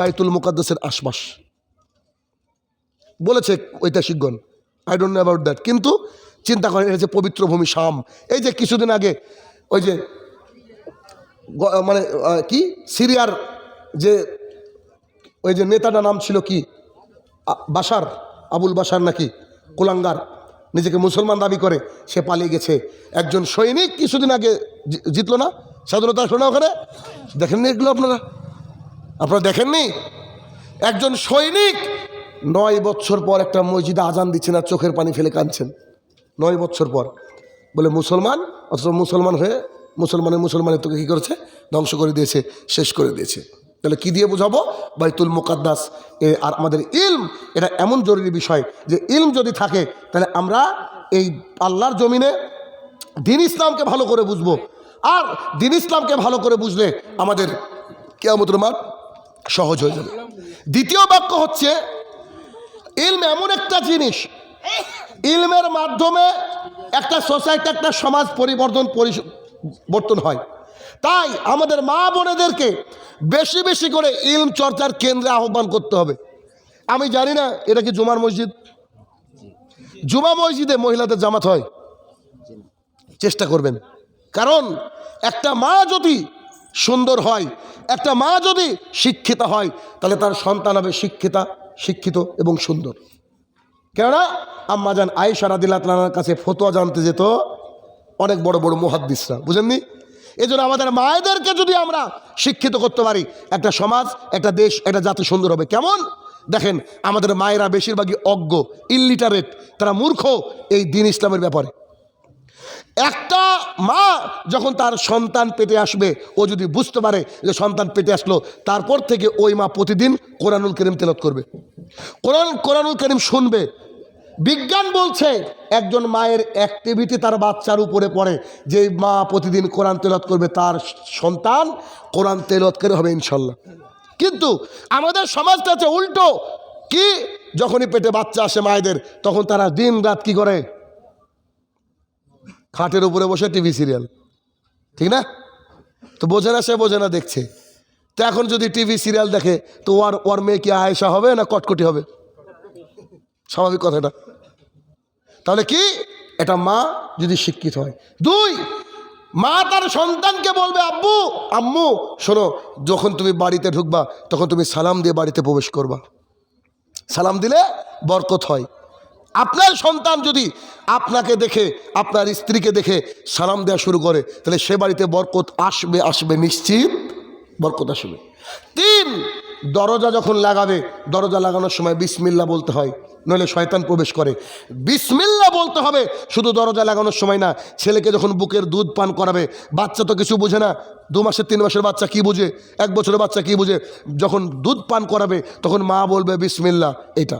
বাইতুল মুকাদ্দাসের আশপাশ। বলেছে ঐতিহাসিকগণ I don't know about that কিন্তু চিন্তা করেন, এটা যে পবিত্র ভূমি শাম। এই যে কিছুদিন আগে ওই যে মানে কি? সিরিয়ার যে ওই যে নেতাটার নাম ছিল কি? বাসার আবুল বাসার নাকি? কুলাঙ্গার। নিজেকে মুসলমান দাবি করে, সে পালিয়ে গেছে। একজন সৈনিক কিছুদিন আগে জিতলো না। স্বাধীনতা শোনা ওখানে। দেখেননি এগুলো আপনারা? আপনারা দেখেননি? একজন সৈনিক নয় বছর পর একটা মসজিদে আজান দিচ্ছেন আর চোখের পানি ফেলে কাঁদছেন। নয় বছর পর। বলে, মুসলমান? অথচ মুসলমান হয়ে, মুসলমানের মুসলমানের তোকে কী করেছে? ধ্বংস করে দিয়েছে, শেষ করে দিয়েছে। তাহলে কি দিয়ে বোঝাবো? বাইতুল মুকাদ্দাস। আর আমাদের ইলম, এটা এমন জরুরি বিষয় যে ইলম যদি থাকে, তাহলে আমরা এই আল্লাহর জমিনে দিন ইসলামকে ভালো করে বুঝব। আর দিন ইসলামকে ভালো করে বুঝলে আমাদের কেয়ামতের মাঠ সহজ হয়ে যাবে। দ্বিতীয় বাক্য হচ্ছে, ইলম এমন একটা জিনিস, ইলমের মাধ্যমে একটা সোসাইটি একটা সমাজ পরিবর্তন পরিবর্তন হয়। তাই আমাদের মা বোনেদেরকে বেশি বেশি করে ইলম চর্চার কেন্দ্রে আহ্বান করতে হবে। আমি জানি না, এটা কি জুমার মসজিদ? জুমা মসজিদে মহিলাদের জামাত হয়। চেষ্টা করবেন। কারণ একটা মা যদি সুন্দর হয়। একটা মা যদি শিক্ষিতা হয়, তাহলে তার সন্তান হবে শিক্ষিতা, শিক্ষিত এবং সুন্দর। কেননা আম্মাজান আয়েশা রাদিল্লাহ তালার কাছে ফতোয়া জানতে যেত, অনেক বড় বড় মুহাদ্দিসরা, বুঝেননি? এই জন্য আমাদের মায়েদেরকে যদি আমরা শিক্ষিত করতে পারি, একটা সমাজ, একটা দেশ, একটা জাতি সুন্দর হবে। কেমন? দেখেন, আমাদের মায়েরা বেশিরভাগই অজ্ঞ ইল্লিটারেট তারা মূর্খ, এই দিন ইসলামের ব্যাপারে। একটা মা যখন তার সন্তান পেটে আসবে, ও যদি বুঝতে পারে যে সন্তান পেটে আসলো, তারপর থেকে ওই মা প্রতিদিন কোরআনুল করিম তেলত করবে। কোরআন, কোরআনুল করিম শুনবে। বিজ্ঞান বলছে, একজন মায়ের অ্যাক্টিভিটি তার বাচ্চার উপরে পড়ে। যে মা প্রতিদিন কোরআন তেলত করবে, তার সন্তান কোরআন তেলত করে হবে ইনশাল্লাহ। কিন্তু আমাদের সমাজটা হচ্ছে উল্টো। কি? যখনই পেটে বাচ্চা আসে মায়েদের, তখন তারা দিন রাত কি করে? খাটের উপরে বসে টিভি সিরিয়াল। ঠিক না? তো বোঝে না সে, বোঝে না দেখছে। তো এখন যদি টিভি সিরিয়াল দেখে, তো ওর ওর মেয়ে কি আয়েসা হবে না কটকটি হবে? স্বাভাবিক কথাটা। তাহলে কি? এটা মা যদি শিক্ষিত হয়। দুই, মা তার সন্তানকে বলবে, আব্বু, আম্মু, শোনো, যখন তুমি বাড়িতে ঢুকবা, তখন তুমি সালাম দিয়ে বাড়িতে প্রবেশ করবা। সালাম দিলে বরকত হয়। আপনার সন্তান যদি আপনাকে দেখে, আপনার স্ত্রীকে দেখে সালাম দেওয়া শুরু করে, তাহলে সে বাড়িতে বরকত আসবে আসবে নিশ্চিত। বরকত আসবে। তিন, দরজা যখন লাগাবে, দরজা লাগানোর সময় বিসমিল্লা বলতে হয়, নইলে শয়তান প্রবেশ করে। বিসমিল্লা বলতে হবে, শুধু দরজা লাগানোর সময় না, ছেলেকে যখন বুকের দুধ পান করাবে, বাচ্চা তো কিছু বোঝে না, দু মাসের, তিন মাসের বাচ্চা কি বুঝে, এক বছরের বাচ্চা কি বুঝে, যখন দুধ পান করাবে, তখন মা বলবে বিসমিল্লা, এটা।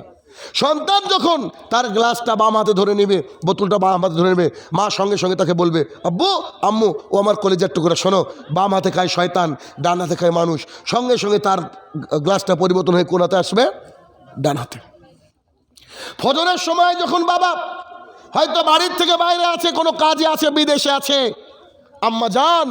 সন্তান যখন তার গ্লাসটা বাম হাতে ধরে নেবে, বোতলটা বাম হাতে ধরে নেবে, মা সঙ্গে সঙ্গে তাকে বলবে, আব্বু, আম্মু, ও আমার কলেজের টুকরা শোনো, বাম হাতে খায় শয়তান, ডান হাতে খায় মানুষ। সঙ্গে সঙ্গে তার গ্লাসটা পরিবর্তন হয়ে কোন হাতে আসবে, ডান হাতে। ফজরের সময় যখন বাবা হয়তো বাড়ির থেকে বাইরে আছে, কোনো কাজে আছে, বিদেশে আছে, আম্মা যান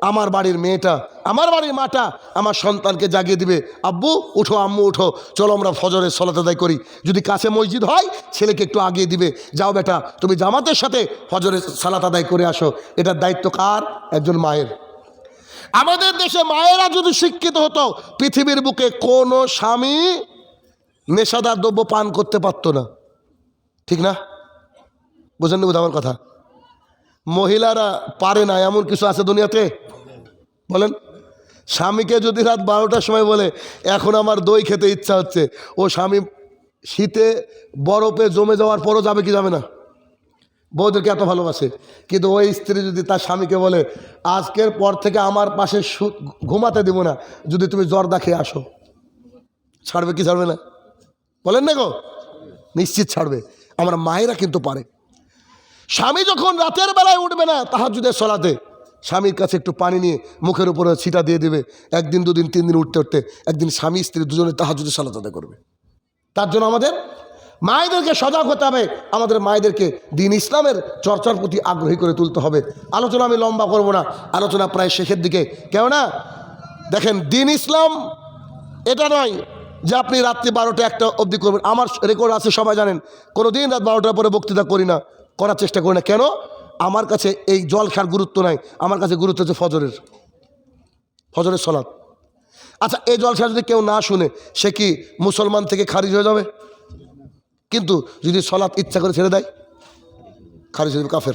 আমার বাড়ির মেয়েটা, আমার বাড়ির মাটা আমার সন্তানকে জাগিয়ে দিবে। আব্বু, উঠো, আম্মু, উঠো। চলো আমরা ফজরের সলাত আদায় করি। যদি কাছে মসজিদ হয়, ছেলেকে একটু আগিয়ে দিবে। যাও বেটা, তুমি জামাতের সাথে ফজরের সালাত আদায় করে আসো। এটার দায়িত্ব কার? একজন মায়ের। আমাদের দেশে মায়েরা যদি শিক্ষিত হতো, পৃথিবীর বুকে কোনো স্বামী নেশাদার দ্রব্য পান করতে পারতো না। ঠিক না? বুঝেন না আমার কথা? মহিলারা পারে না, এমন কিছু আছে দুনিয়াতে? বলেন। স্বামীকে যদি রাত বারোটার সময় বলে, এখন আমার দই খেতে ইচ্ছা হচ্ছে। ও স্বামী শীতে বরফে জমে যাওয়ার পরও যাবে কি যাবে না? বউদেরকে এত ভালোবাসে। কিন্তু ওই স্ত্রী যদি তার স্বামীকে বলে, আজকের পর থেকে আমার পাশে ঘুমাতে দিব না, যদি তুমি জর্দা খেয়ে আসো। ছাড়বে কি ছাড়বে না? বলেন না গো। নিশ্চিত ছাড়বে। আমার মায়েরা কিন্তু পারে। স্বামী যখন রাতের বেলায় উঠবে না তাহাজুদের সলাতে, স্বামীর কাছে একটু পানি নিয়ে মুখের উপরে ছিটা দিয়ে দেবে। একদিন, দুদিন, তিন দিন উঠতে উঠতে একদিন স্বামী, স্ত্রী দুজনে তাহাজুদের সলাত আদায় করবে। তার জন্য আমাদের মায়েদেরকে সজাগ হতে হবে। আমাদের মায়েদেরকে দিন ইসলামের চর্চার প্রতি আগ্রহী করে তুলতে হবে। আলোচনা আমি লম্বা করব না। আলোচনা প্রায় শেষের দিকে। কেননা, দেখেন, দিন ইসলাম এটা নয় যে আপনি রাত্রি বারোটা একটা অবধি করবেন। আমার রেকর্ড আছে, সবাই জানেন। কোনো দিন রাত বারোটার পরে বক্তৃতা করি না। করার চেষ্টা করি না। কেন? আমার কাছে এই জল খার গুরুত্ব নাই। আমার কাছে গুরুত্ব হচ্ছে ফজরের। ফজরের সলাৎ। আচ্ছা এই জল জলসা যদি কেউ না শুনে, সে কি মুসলমান থেকে খারিজ হয়ে যাবে? কিন্তু যদি সলাৎ ইচ্ছা করে ছেড়ে দেয়, খারিজ হয়ে যাবে কাফের।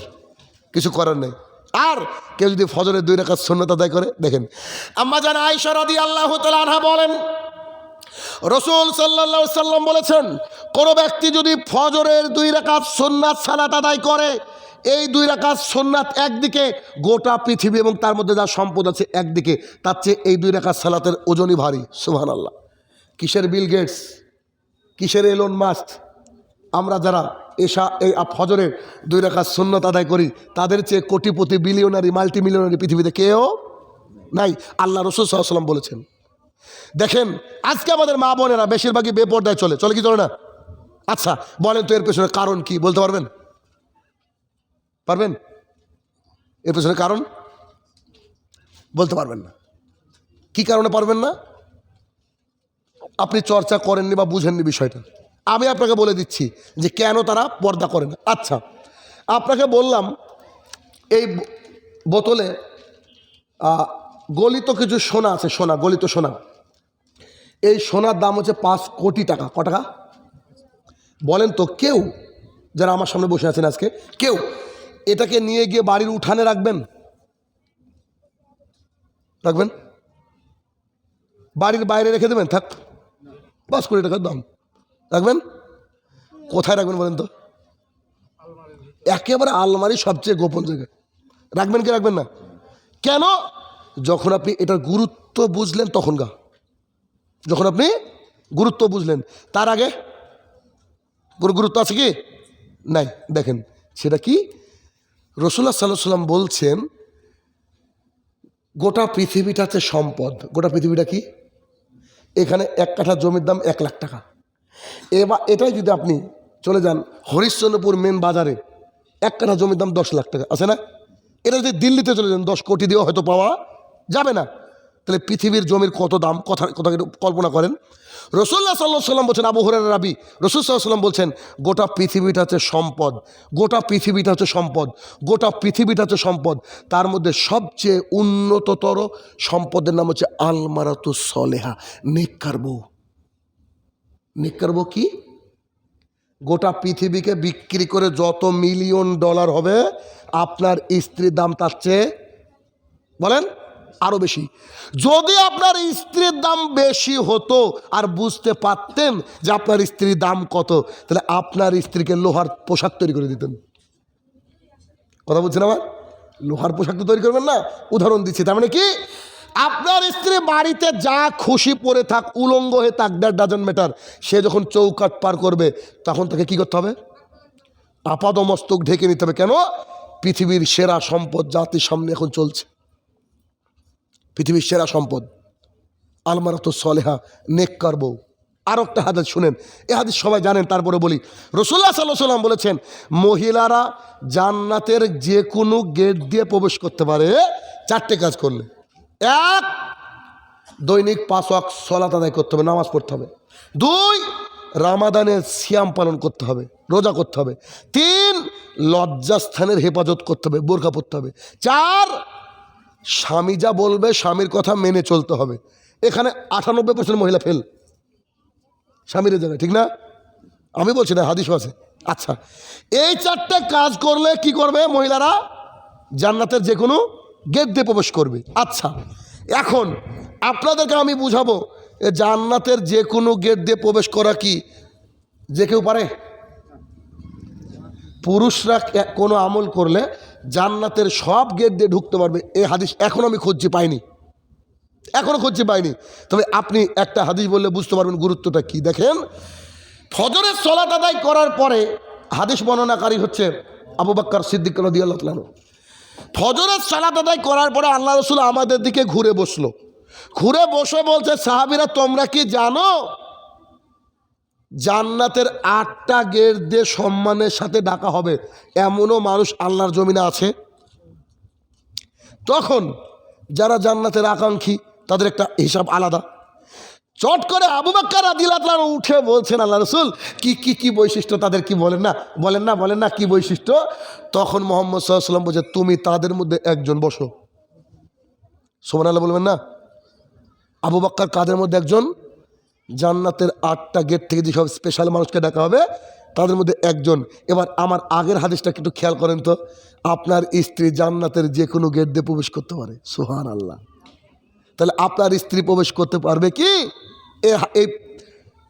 কিছু করার নেই। আর কেউ যদি ফজরের দুই রেখা শূন্যত আদায় করে, দেখেন। আম্মা জান আইসরাদি আল্লাহ তালা বলেন রসুল সাল্লা সাল্লাম বলেছেন, কোনো ব্যক্তি যদি ফজরের দুই রাকাত সোননাথ সালাত আদায় করে, এই দুই রাকাত সোননাথ একদিকে গোটা পৃথিবী এবং তার মধ্যে যা সম্পদ আছে একদিকে, তার চেয়ে এই দুই রাকাত সালাতের ওজনই ভারী। সুহান আল্লাহ কিসের বিল গেটস? কিসের এলন মাস্ক আমরা যারা এসা এই ফজরের দুই রাকাত সুন্নত আদায় করি, তাদের চেয়ে কোটিপতি বিলিয়নারি মাল্টি মিলিয়নারি পৃথিবীতে কেউ নাই। আল্লাহ রসুল সাল্লাম বলেছেন। দেখেন, আজকে আমাদের মা বোনেরা বেশিরভাগই বেপর্দায় চলে। চলে কি চলে না? আচ্ছা বলেন তো এর পেছনে কারণ কি, বলতে পারবেন? পারবেন? এর পেছনে কারণ? বলতে পারবেন না। কি কারণে পারবেন না? আপনি চর্চা করেননি বা বুঝেননি বিষয়টা। আমি আপনাকে বলে দিচ্ছি যে কেন তারা পর্দা করে না। আচ্ছা আপনাকে বললাম, এই বোতলে গলিত কিছু সোনা আছে, সোনা, গলিত সোনা। এই সোনার দাম হচ্ছে পাঁচ কোটি টাকা। ক টাকা? বলেন তো, কেউ, যারা আমার সামনে বসে আছেন আজকে, কেউ, এটাকে নিয়ে গিয়ে বাড়ির উঠানে রাখবেন? রাখবেন? বাড়ির বাইরে রেখে দেবেন? থাক, পাঁচ কোটি টাকার দাম। রাখবেন? কোথায় রাখবেন বলেন তো? একেবারে আলমারি সবচেয়ে গোপন জায়গায় রাখবেন কি রাখবেন না? কেন? যখন আপনি এটার গুরুত্ব বুঝলেন, তখন গা। যখন আপনি গুরুত্ব বুঝলেন, তার আগে গুরুত্ব আছে কি? নাই, দেখেন, সেটা কি? রসুল্লাহ সাল্লাহ সাল্লাম বলছেন, গোটা পৃথিবীটাতে সম্পদ, গোটা পৃথিবীটা কি? এখানে এক কাঠা জমির দাম এক লাখ টাকা। এবার এটাই যদি আপনি চলে যান হরিশ্চন্দ্রপুর মেন বাজারে, এক কাঠা জমির দাম দশ লাখ টাকা, আছে না? এটা যদি দিল্লিতে চলে যান, দশ কোটি দিয়েও হয়তো পাওয়া যাবে না। তাহলে পৃথিবীর জমির কত দাম? কথা কথা কল্পনা করেন। রসুল্লাহ সাল্লাহ সাল্লাম বলছেন, আবু হরের রাবি রসুল সাল্লাম বলছেন, গোটা পৃথিবীটা হচ্ছে সম্পদ, গোটা পৃথিবীটা হচ্ছে সম্পদ, গোটা পৃথিবীটা হচ্ছে সম্পদ। তার মধ্যে সবচেয়ে উন্নততর সম্পদের নাম হচ্ছে আলমারাতু সলেহা, নেককার বউ। নেককার বউ কি? গোটা পৃথিবীকে বিক্রি করে যত মিলিয়ন ডলার হবে, আপনার স্ত্রীর দাম তার চেয়ে, বলেন আরও বেশি। যদি আপনার স্ত্রীর দাম বেশি হতো আর বুঝতে পারতেন যে আপনার স্ত্রীর দাম কত, তাহলে আপনার স্ত্রীকে লোহার পোশাক তৈরি করে দিতেন। কথা বলছেন আমার? লোহার পোশাক তো তৈরি করবেন না, উদাহরণ দিচ্ছি। তার মানে কি? আপনার স্ত্রী বাড়িতে যা খুশি পরে থাক, উলঙ্গ হয়ে থাক দ্যাট ডাজন ম্যাটার সে যখন চৌকাট পার করবে, তখন তাকে কি করতে হবে? আপাদ মস্তক ঢেকে নিতে হবে। কেন? পৃথিবীর সেরা সম্পদ জাতির সামনে এখন চলছে। পৃথিবীর সেরা সম্পদ। আলমারাত সলেহা, নেককার বউ। আর একটা হাদিস শুনেন। এ হাদিস সবাই জানেন, তারপরে বলি। রসুল্লাহ সাল্লাহ সাল্লাম বলেছেন, মহিলারা জান্নাতের যে কোনো গেট দিয়ে প্রবেশ করতে পারে, চারটে কাজ করলে। এক, দৈনিক ওয়াক সলাত আদায় করতে হবে, নামাজ পড়তে হবে। দুই, রামাদানের সিয়াম পালন করতে হবে, রোজা করতে হবে। তিন, লজ্জাস্থানের হেফাজত করতে হবে, বোরখা পড়তে হবে। চার স্বামী যা বলবে স্বামীর কথা মেনে চলতে হবে। এখানে আটানব্বই পার্সেন্ট মহিলা ফেল স্বামীর জায়গায়, ঠিক না? আমি বলছি না হাদিস আছে। আচ্ছা এই চারটে কাজ করলে কি করবে মহিলারা? জান্নাতের যে কোনো গেট দিয়ে প্রবেশ করবে। আচ্ছা এখন আপনাদেরকে আমি বুঝাবো জান্নাতের যে কোনো গেট দিয়ে প্রবেশ করা কি? যে কেউ পারে? পুরুষরা কোনো আমল করলে জান্নাতের সব গেট দিয়ে ঢুকতে পারবে। এই হাদিস এখনও আমি খুঁজছি, পাইনি। এখনও খুঁজছি, পাইনি। তবে আপনি একটা হাদিস বললে বুঝতে পারবেন গুরুত্বটা কি। দেখেন, ফজরের সলাত আদায় করার পরে হাদিস বর্ণনাকারী হচ্ছে আবু বাক্কর সিদ্দিক নদী আল্লাহ ফজরের সালাত আদায় করার পরে আল্লাহ রসুল আমাদের দিকে ঘুরে বসল। ঘুরে বসে বলছে, সাহাবিরা, তোমরা কি জানো জান্নাতের আটটা গেট দিয়ে সম্মানের সাথে ডাকা হবে। এমনও মানুষ আল্লাহর জমিনে আছে। তখন যারা জান্নাতের আকাঙ্ক্ষী, তাদের একটা হিসাব আলাদা। চট করে আবু বাক্কার আদিলাতলাম উঠে বলছেন, আল্লাহ রসুল, কি কি কি বৈশিষ্ট্য তাদের কি বলেন না? বলেন না বলেন না, কি বৈশিষ্ট্য? তখন মোহাম্মদ সাল্লাম বলছে, তুমি তাদের মধ্যে একজন, বসো। সোমান আল্লাহ বলবেন না? আবু বাক্কার কাদের মধ্যে একজন? জান্নাতের আটটা গেট থেকে যেসব স্পেশাল মানুষকে ডাকা হবে, তাদের মধ্যে একজন। এবার আমার আগের হাদিসটা একটু খেয়াল করেন তো, আপনার স্ত্রী জান্নাতের যে কোনো গেট দিয়ে প্রবেশ করতে পারে। সুহান আল্লাহ তাহলে আপনার স্ত্রী প্রবেশ করতে পারবে কি? এই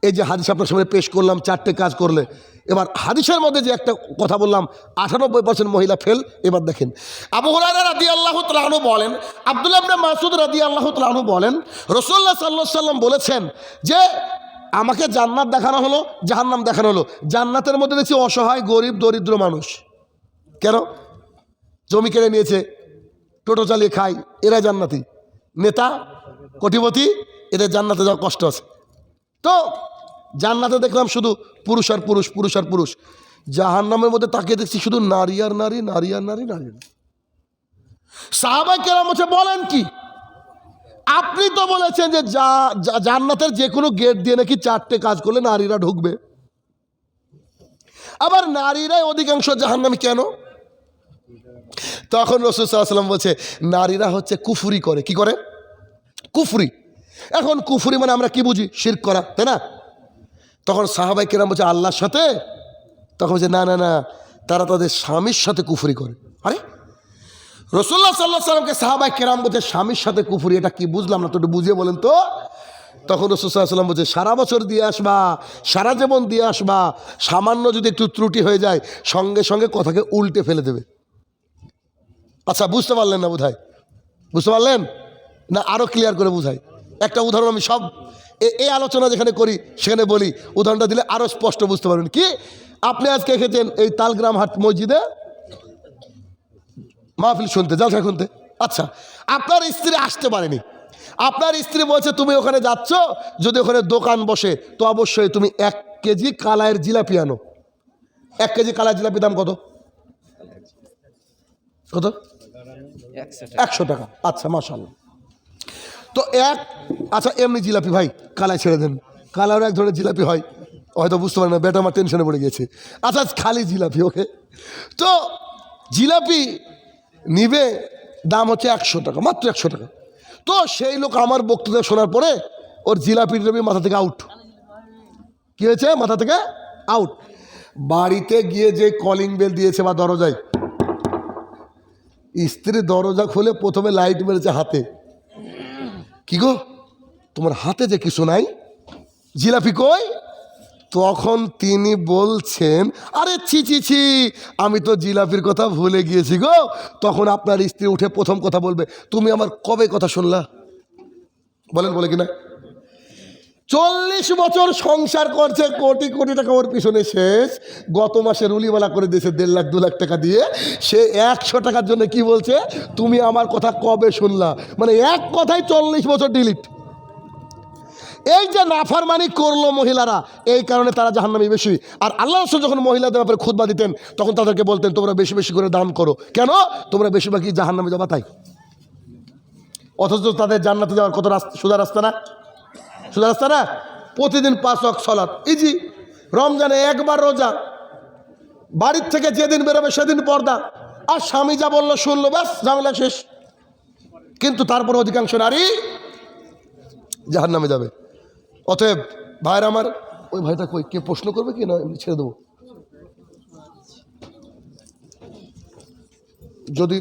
এই যে হাদিস আপনার সামনে পেশ করলাম, চারটে কাজ করলে। এবার হাদিসের মধ্যে যে একটা কথা বললাম আঠানব্বই পার্সেন্ট মহিলা ফেল এবার দেখেন। আবু হুরায়রা রাদি আল্লাহ তালু বলেন, আবদুল্লাহ ইবনে মাসুদ রাদি আল্লাহ তালু বলেন রসুল্লাহ সাল্লাহ সাল্লাম বলেছেন যে, আমাকে জান্নাত দেখানো হলো, জাহান্নাম দেখানো হলো। জান্নাতের মধ্যে দেখছি অসহায়, গরিব, দরিদ্র মানুষ। কেন? জমি কেড়ে নিয়েছে, টোটো চালিয়ে খায় এরা জান্নাতি। নেতা, কোটিপতি, এদের জান্নাতে যাওয়ার কষ্ট আছে। তো জান্নাতে দেখলাম শুধু পুরুষ আর পুরুষ পুরুষ আর পুরুষ। জাহান্নামের মধ্যে তাকিয়ে দেখছি শুধু নারী আর নারী নারী আর নারী নারী। সাহাবাই কেরাম হচ্ছে, বলেন কি? আপনি তো বলেছেন যে জান্নাতের যে কোনো গেট দিয়ে নাকি চারটে কাজ করলে নারীরা ঢুকবে। আবার নারীরাই অধিকাংশ জাহান্নামী কেন? তখন রসুল সাল্লাম বলছে, নারীরা হচ্ছে কুফুরি করে। কি করে? কুফরি। এখন কুফুরি মানে আমরা কি বুঝি? শির করা, তাই না? তখন সাহাবাই কেরাম বলছে, আল্লাহর সাথে? তখন বলছে, না না না, তারা তাদের স্বামীর সাথে কুফুরি করে। আরে রসুল্লাহ সাল্লাহ সাল্লামকে সাহাবাই কেরাম বলছে, স্বামীর সাথে কুফুরি, এটা কি বুঝলাম না, তো একটু বুঝিয়ে বলেন তো। তখন রসুল সাল্লাম বলছে, সারা বছর দিয়ে আসবা, সারা জীবন দিয়ে আসবা, সামান্য যদি একটু ত্রুটি হয়ে যায়, সঙ্গে সঙ্গে কথাকে উল্টে ফেলে দেবে। আচ্ছা বুঝতে পারলেন না বোধহয়? বুঝতে পারলেন? না আরও ক্লিয়ার করে বুঝাই। একটা উদাহরণ আমি সব এই আলোচনা যেখানে করি, সেখানে বলি, উদাহরণটা দিলে আরও স্পষ্ট বুঝতে পারবেন। কি? আপনি আজকে এসেছেন এই তালগ্রাম হাট মসজিদে? মাহফিল শুনতে, জালসা শুনতে। আচ্ছা আপনার স্ত্রী আসতে পারেনি। আপনার স্ত্রী বলছে, তুমি ওখানে যাচ্ছ, যদি ওখানে দোকান বসে, তো অবশ্যই তুমি এক কেজি কালায়ের জিলাপি আনো। এক কেজি কালার জিলাপি দাম কত? কত? একশো টাকা। আচ্ছা মাশাল্লাহ তো এক আচ্ছা এমনি জিলাপি ভাই, কালায় ছেড়ে দেন। কালারও এক ধরনের জিলাপি হয়। হয়তো বুঝতে পারে না বেটা আমার টেনশনে পড়ে গেছে। আচ্ছা খালি জিলাপি, ওকে? তো জিলাপি নিবে, দাম হচ্ছে একশো টাকা, মাত্র একশো টাকা। তো সেই লোক আমার বক্তৃতা শোনার পরে, ওর জিলাপি টিলাপি মাথা থেকে আউট কী হয়েছে? মাথা থেকে আউট বাড়িতে গিয়ে যে কলিং বেল দিয়েছে বা দরজায় স্ত্রী দরজা খুলে প্রথমে লাইট মেরেছে হাতে। কি গো? তোমার হাতে যে কিছু নাই? জিলাপি কই? তখন তিনি বলছেন, আরে ছি ছি ছি, আমি তো জিলাপির কথা ভুলে গিয়েছি গো। তখন আপনার স্ত্রী উঠে প্রথম কথা বলবে, তুমি আমার কবে কথা শুনলা? বলেন, বলে কিনা? চল্লিশ বছর সংসার করছে, কোটি কোটি টাকা ওর পিছনে শেষ। গত মাসে রুলিওয়ালা করে দিয়েছে দেড় লাখ, দু লাখ টাকা দিয়ে। সে একশো টাকার জন্য কি বলছে? তুমি আমার কথা কবে শুনলা? মানে এক কথায় চল্লিশ বছর ডিলিট এই যে নাফারমানি করল মহিলারা, এই কারণে তারা জাহান্নামি বেশি। আর আল্লাহ রসুল যখন মহিলাদের ব্যাপারে খুদবা দিতেন, তখন তাদেরকে বলতেন, তোমরা বেশি বেশি করে দান করো। কেন? তোমরা বেশিরভাগই জাহান্নামে যাবা তাই অথচ তাদের জান্নাতে যাওয়ার কত রাস্তা সোজা রাস্তা না? সোজা রাস্তা না প্রতিদিন পাঁচ অক সলাৎ ইজি রমজানে একবার রোজা, বাড়ির থেকে যেদিন বেরোবে সেদিন পর্দা। আর স্বামী যা বলল শুনলো, ব্যাস, ঝামেলা শেষ। কিন্তু তারপর অধিকাংশ নারী জাহার নামে যাবে। অতএব ভাইয়ের আমার, ওই ভাইটা কই, কে প্রশ্ন করবে কি না, এমনি ছেড়ে দেবো। যদি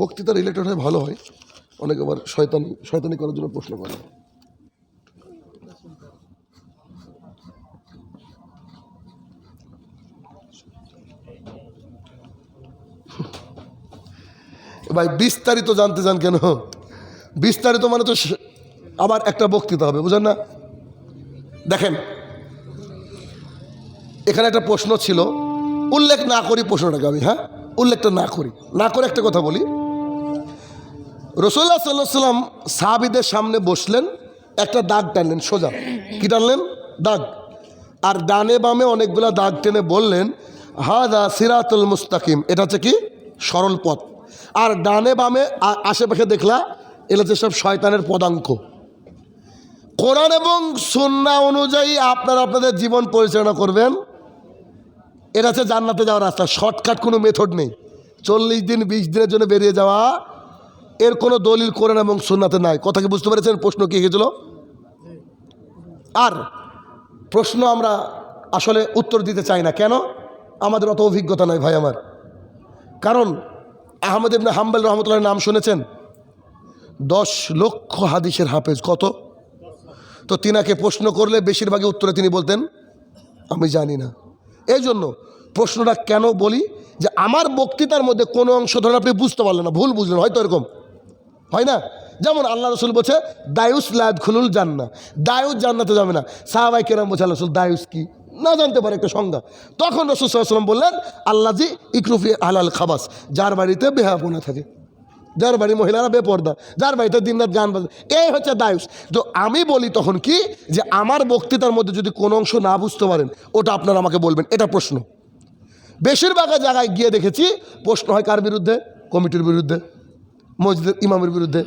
বক্তৃতা রিলেটেড হয়, ভালো হয়। অনেক আবার শয়তানি শয়তানি করার জন্য প্রশ্ন করে। ভাই, বিস্তারিত জানতে চান কেন? বিস্তারিত মানে তো আবার একটা বক্তৃতা হবে, বুঝেন না? দেখেন, এখানে একটা প্রশ্ন ছিল, উল্লেখ না করি প্রশ্নটাকে আমি হ্যাঁ? উল্লেখটা না করি, না করে একটা কথা বলি। রসুল্লাহ সাল্লাহ সাল্লাম সাহাবিদের সামনে বসলেন, একটা দাগ টানলেন, সোজা। কি টানলেন? দাগ। আর ডানে বামে অনেকগুলা দাগ টেনে বললেন, হাদা সিরাতুল মুস্তাকিম। এটা হচ্ছে কি? সরল পথ। আর ডানে বামে আশেপাশে দেখলা এগুলো হচ্ছে সব শয়তানের পদাঙ্ক। কোরআন এবং সুন্না অনুযায়ী আপনারা আপনাদের জীবন পরিচালনা করবেন। এটা হচ্ছে জান্নাতে যাওয়ার রাস্তা। শর্টকাট কোনো মেথড নেই। চল্লিশ দিন, বিশ দিনের জন্য বেরিয়ে যাওয়া, এর কোনো দলিল কোরআন এবং সুন্নাতে নাই। কথা কি বুঝতে পেরেছেন? প্রশ্ন কি গেছিল আর প্রশ্ন আমরা আসলে উত্তর দিতে চাই না। কেন? আমাদের অত অভিজ্ঞতা নয় ভাই আমার। কারণ আহমদ ইবনে হাম্বাল রহমতুল্লাহ নাম শুনেছেন? দশ লক্ষ হাদিসের হাফেজ। কত? তো তিনাকে প্রশ্ন করলে বেশিরভাগই উত্তরে তিনি বলতেন, আমি জানি না। এই জন্য প্রশ্নটা কেন বলি যে আমার বক্তৃতার মধ্যে কোনো অংশ ধরে আপনি বুঝতে পারলেন না, ভুল বুঝলেন, হয়তো এরকম। হয় না? যেমন আল্লাহ রসুল বলছে দায়ুস লাদ খুলুল জান্না দায়ুস জান্নাতে যাবে না। সাহাবাই কেরাম বলছে, আল্লাহ রসুল দায়ুস কি? না জানতে পারে একটা সংজ্ঞা। তখন রসুল সাল্লাম বললেন আল্লাহ জি ইকরুফি আলাল খাবাস, যার বাড়িতে বেহাপনা থাকে, যার বাড়ি মহিলারা বেপর্দা, যার বাড়িতে দিনরাত গান বাজে, এই হচ্ছে দায়ুস। তো আমি বলি তখন কি, যে আমার বক্তৃতার মধ্যে যদি কোনো অংশ না বুঝতে পারেন, ওটা আপনারা আমাকে বলবেন, এটা প্রশ্ন। বেশিরভাগ জায়গায় গিয়ে দেখেছি, প্রশ্ন হয় কার বিরুদ্ধে? কমিটির বিরুদ্ধে, মসজিদের ইমামের বিরুদ্ধে,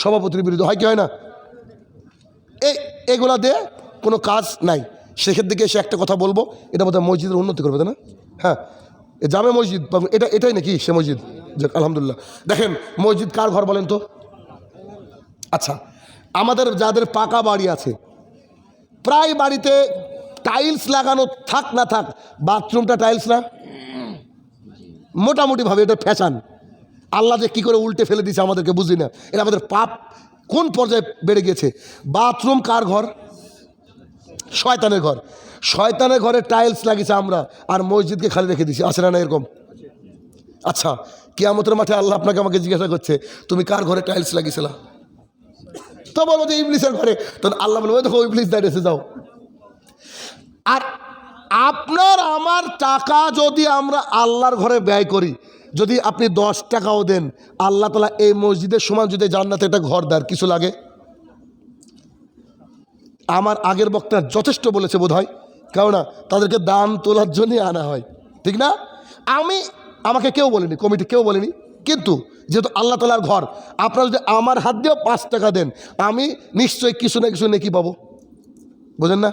সভাপতির বিরুদ্ধে, হয় কি হয় না? এই এগুলা দিয়ে কোনো কাজ নাই। সেক্ষেত্রে দিকে এসে একটা কথা বলব, এটা বোধহয় মসজিদের উন্নতি করবে, তাই না? হ্যাঁ জামে মসজিদ এটা, এটাই নাকি সে মসজিদ? আলহামদুলিল্লাহ। দেখেন, মসজিদ কার ঘর বলেন তো? আচ্ছা আমাদের যাদের পাকা বাড়ি আছে, প্রায় বাড়িতে টাইলস লাগানো থাক না থাক, বাথরুমটা টাইলস না? মোটামুটিভাবে এটা ফ্যাশন। আল্লাহ যে কী করে উল্টে ফেলে দিয়েছে আমাদেরকে বুঝি না। এটা আমাদের পাপ কোন পর্যায়ে বেড়ে গেছে বাথরুম কার ঘর? শয়তানের ঘর। শয়তানের ঘরে টাইলস লাগিয়েছে আমরা, আর মসজিদকে খালি রেখে দিছি আসে না না এরকম? আচ্ছা কেয়ামতের মাঠে আল্লাহ আপনাকে আমাকে জিজ্ঞাসা করছে, তুমি কার ঘরে টাইলস লাগিয়েছিলা? তো বলব যে ইবলিসের ঘরে। তখন আল্লাহ বলব "ওই দেখো, ইবলিস দাঁড়িয়েছে যাও। আর আপনার আমার টাকা যদি আমরা আল্লাহর ঘরে ব্যয় করি, যদি আপনি দশ টাকাও দেন, আল্লাহ তালা এই মসজিদের সমান যদি জান্নাতে একটা ঘর দেয় কিছু লাগে? আমার আগের বক্তা যথেষ্ট বলেছে বোধ হয় কেননা তাদেরকে দান তোলার জন্যই আনা হয়। ঠিক না? আমি, আমাকে কেউ বলেনি, কমিটি কেউ বলেনি। কিন্তু যেহেতু আল্লাহ তালার ঘর, আপনারা যদি আমার হাত দিয়েও পাঁচ টাকা দেন, আমি নিশ্চয়ই কিছু না কিছু নেকি পাবো। বোঝেন না?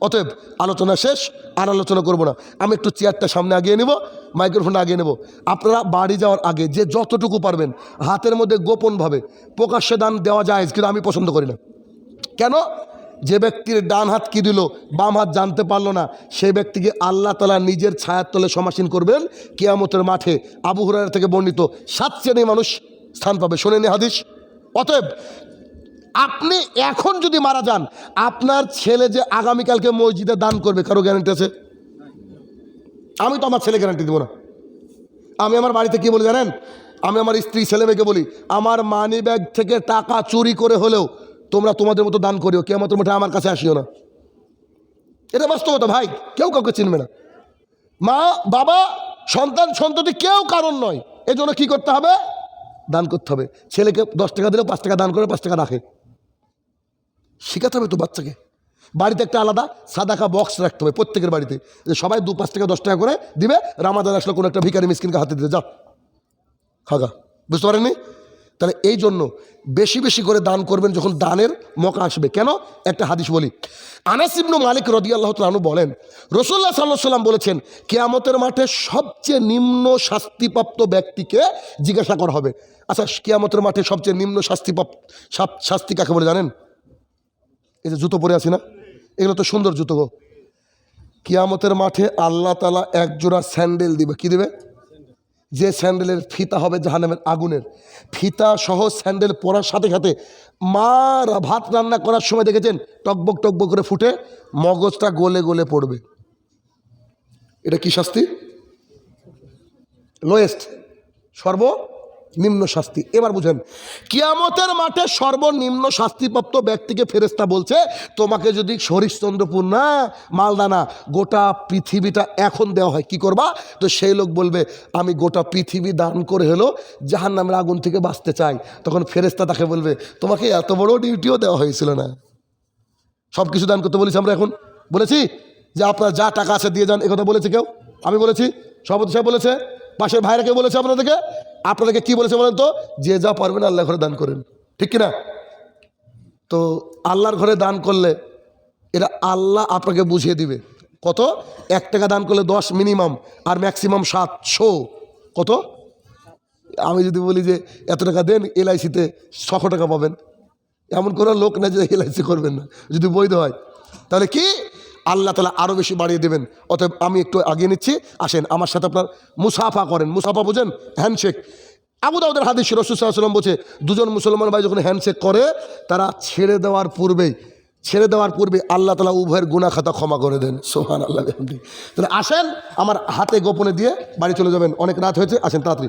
অতএব আলোচনা শেষ, আর আলোচনা করব না। আমি একটু চেয়ারটা সামনে আগিয়ে নেব, মাইক্রোফোনটা আগিয়ে নেব। আপনারা বাড়ি যাওয়ার আগে যে যতটুকু পারবেন, হাতের মধ্যে গোপনভাবে প্রকাশ্যে দান দেওয়া যায় কিন্তু আমি পছন্দ করি না। কেন? যে ব্যক্তির ডান হাত কি দিল, বাম হাত জানতে পারল না সেই ব্যক্তিকে আল্লাহ তালা নিজের ছায়ার তলে সমাসীন করবেন কিয়ামতের মাঠে। আবু হুরার থেকে বর্ণিত সাত শ্রেণি মানুষ স্থান পাবে। শোনেনি হাদিস। অতএব আপনি এখন যদি মারা যান, আপনার ছেলে যে আগামীকালকে মসজিদে দান করবে, কারও গ্যারান্টি আছে? আমি তো আমার ছেলে গ্যারান্টি দেবো না। আমি আমার বাড়িতে কি বলি জানেন? আমি আমার স্ত্রী ছেলে মেয়েকে বলি, আমার মানি ব্যাগ থেকে টাকা চুরি করে হলেও তোমরা তোমাদের মতো দান করিও কেউ মতো মোটে আমার কাছে আসিও না। এটা বাস্তবতা, ভাই, কেউ কাউকে চিনবে না। মা, বাবা, সন্তান, সন্ততি কেউ কারণ নয়। এজন্য কি করতে হবে? দান করতে হবে। ছেলেকে দশ টাকা দিলেও পাঁচ টাকা দান করে, পাঁচ টাকা রাখে। শেখাতে হবে তো বাচ্চাকে। বাড়িতে একটা আলাদা সাদাকা বক্স রাখতে হবে প্রত্যেকের বাড়িতে। যে সবাই দু, পাঁচ টাকা, দশ টাকা করে দিবে, রামাদান আসলে কোনো একটা ভিকারি মিসকিনকে হাতে দিতে যাও খাগা বুঝতে পারেননি? তাহলে এই জন্য বেশি বেশি করে দান করবেন যখন দানের মকা আসবে। কেন? একটা হাদিস বলি। আনাস ইবনু মালিক রদি আল্লাহ তালু বলেন রসুল্লাহ সাল্লাহ সাল্লাম বলেছেন, কেয়ামতের মাঠে সবচেয়ে নিম্ন শাস্তিপ্রাপ্ত ব্যক্তিকে জিজ্ঞাসা করা হবে। আচ্ছা কেয়ামতের মাঠে সবচেয়ে নিম্ন শাস্তিপ্রাপ্ত শাস্তি কাকে বলে জানেন? এই যে জুতো পরে আছি না? এগুলো তো সুন্দর জুতো গো। কিয়ামতের মাঠে আল্লাহ তালা এক জোড়া স্যান্ডেল দিবে। কি দিবে? যে স্যান্ডেলের ফিতা হবে জাহানামের আগুনের। ফিতা সহ স্যান্ডেল পরার সাথে সাথে মা রা- ভাত রান্না করার সময় দেখেছেন? টকবক টকবক করে ফুটে মগজটা গলে গলে পড়বে। এটা কি শাস্তি? লোয়েস্ট সর্বনিম্ন শাস্তি। এবার বুঝেন, কিয়ামতের মাঠে সর্বনিম্ন শাস্তিপ্রাপ্ত ব্যক্তিকে ফেরেস্তা বলছে, তোমাকে যদি হরিশ্চন্দ্রপুর না মালদানা গোটা পৃথিবীটা এখন দেওয়া হয়, কি করবা? তো সেই লোক বলবে, আমি গোটা পৃথিবী দান করে হলো জাহান নামের আগুন থেকে বাঁচতে চাই। তখন ফেরেস্তা তাকে বলবে, তোমাকে এত বড় ডিউটিও দেওয়া হয়েছিল না। সব কিছু দান করতে বলেছি আমরা এখন। বলেছি যে আপনার যা টাকা আছে দিয়ে যান একথা বলেছে কেউ? আমি বলেছি, সভাপতি সাহেব বলেছে, পাশের ভাইরা কেউ বলেছে আপনাদেরকে? আপনাদেরকে কি বলেছে বলেন তো? যে যা পারবেন আল্লাহ ঘরে দান করেন। ঠিক কিনা? তো আল্লাহর ঘরে দান করলে এটা আল্লাহ আপনাকে বুঝিয়ে দিবে। কত? এক টাকা দান করলে দশ মিনিমাম, আর ম্যাক্সিমাম সাতশো। কত? আমি যদি বলি যে, এত টাকা দেন, এলআইসিতে ছশো টাকা পাবেন। এমন কোনো লোক না যে এলআইসি করবেন না। যদি বৈধ হয়, তাহলে কি? আল্লাহ তালা আরও বেশি বাড়িয়ে দেবেন। অতএব আমি একটু আগিয়ে নিচ্ছি। আসেন, আমার সাথে আপনার মুসাফা করেন। মুসাফা বোঝেন? হ্যান্ডশেক আবু দাউদের হাদিস রসুসাল্লাম বলছে, দুজন মুসলমান ভাই যখন হ্যান্ডশেক করে, তারা ছেড়ে দেওয়ার পূর্বেই, ছেড়ে দেওয়ার পূর্বে আল্লাহ তালা উভয়ের গুনা খাতা ক্ষমা করে দেন। সোহান আল্লাহ তাহলে আসেন, আমার হাতে গোপনে দিয়ে বাড়ি চলে যাবেন। অনেক রাত হয়েছে, আসেন তাড়াতাড়ি।